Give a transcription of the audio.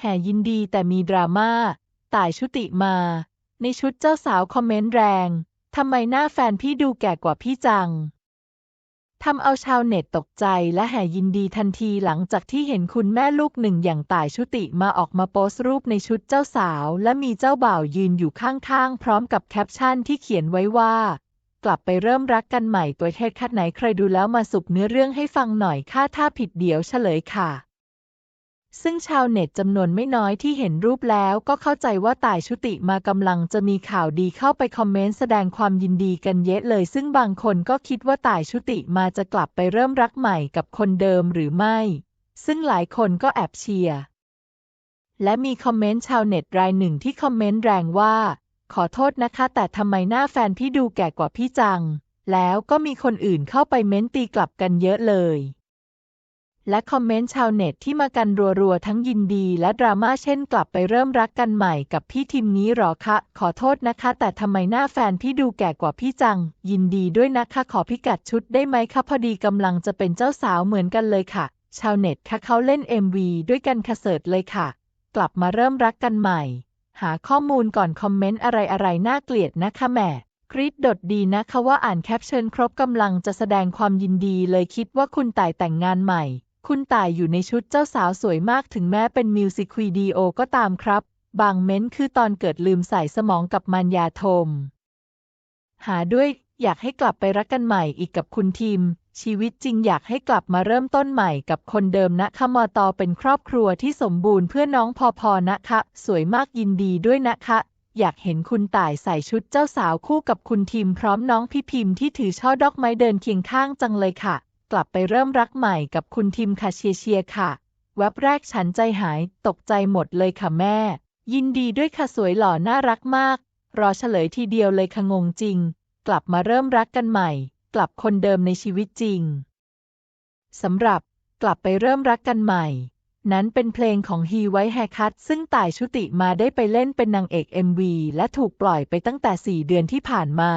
แห่ยินดีแต่มีดราม่า ต่ายชุติมา ในชุดเจ้าสาวคอมเมนต์แรง ทำไมหน้าแฟนพี่ดูแก่กว่าพี่จัง ทำเอาชาวเน็ตตกใจและแห่ยินดีทันทีหลังจากที่เห็นคุณแม่ลูกหนึ่งอย่างต่ายชุติมาออกมาโพสต์รูปในชุดเจ้าสาว และมีเจ้าบ่าวยืนอยู่ข้างๆ พร้อมกับแคปชั่นที่เขียนไว้ว่า กลับไปเริ่มรักกันใหม่ตัวเทศคัดไหนใครดูแล้วมาสุบเนื้อเรื่องให้ฟังหน่อยค่าถ้าผิดเดี๋ยวเฉลยค่ะ ซึ่งชาวเน็ตจำนวนไม่น้อยที่เห็นรูปแล้วก็เข้าใจว่าต่ายชุติมากำลังจะมีข่าวดีเข้าไปคอมเมนต์แสดงความยินดีกันเยอะเลย ซึ่งบางคนก็คิดว่าต่ายชุติมาจะกลับไปเริ่มรักใหม่กับคนเดิมหรือไม่ ซึ่งหลายคนก็แอบเชียร์และมีคอมเมนต์ชาวเน็ตรายหนึ่งที่คอมเมนต์แรงว่า ขอโทษนะคะ แต่ทำไมหน้าแฟนพี่ดูแก่กว่าพี่จัง แล้วก็มีคนอื่นเข้าไปเม้นตีกลับกันเยอะเลย และคอมเมนต์ชาวเน็ตที่มากันรัวๆ ทั้งยินดีและดราม่าเช่นกลับไปเริ่มรักกันใหม่กับพี่ทีมนี้หรอคะ ขอโทษนะคะ แต่ทำไมหน้าแฟนพี่ดูแก่กว่าพี่จัง ยินดีด้วยนะคะ ขอพิกัดชุดได้ไหมคะพอดีกำลังจะเป็นเจ้าสาวเหมือนกันเลยค่ะ ชาวเน็ตคะเขาเล่น MV ด้วยกันคเสิร์ตเลยค่ะ กลับมาเริ่มรักกันใหม่ หาข้อมูลก่อนคอมเมนต์อะไรๆน่าเกลียดนะคะแหม่กรีดดดดีนะคะว่าอ่านแคปชั่นครบกำลังจะแสดงความยินดีเลยคิดว่าคุณต่ายแต่งงานใหม่ คุณต่ายอยู่ในชุดเจ้าสาวสวยมากถึงแม้เป็นมิวสิควิดีโอก็ตามครับ บางเม้นต์คือตอนเกิดลืมใส่สมองกับมันยาทม หาด้วยอยากให้กลับไปรักกันใหม่อีกกับคุณทีม ชีวิตจริงอยากให้กลับมาเริ่มต้นใหม่กับคนเดิมนะคะมอตอเป็นครอบครัวที่สมบูรณ์เพื่อน้องพอพอนะคะ สวยมากยินดีด้วยนะคะ อยากเห็นคุณต่ายใส่ชุดเจ้าสาวคู่กับคุณทีมพร้อมน้องพี่พิมพ์ที่ถือช่อดอกไม้เดินเคียงข้างจังเลยค่ะ กลับไปเริ่มรักใหม่กับคุณทีมค่ะเชียเชียค่ะ แว็บแรกฉันใจหายตกใจหมดเลยค่ะแม่ ยินดีด้วยค่ะสวยหล่อน่ารักมาก รอเฉลยทีเดียวเลยค่ะงงจริง กลับมาเริ่มรักกันใหม่ กลับคนเดิมในชีวิตจริงสำหรับกลับไปเริ่มรักกันใหม่ นั้นเป็นเพลงของฮีไว้แฮคัทซึ่งต่ายชุติมาได้ไปเล่นเป็นนางเอก MV และถูกปล่อยไปตั้งแต่ 4 เดือนที่ผ่านมา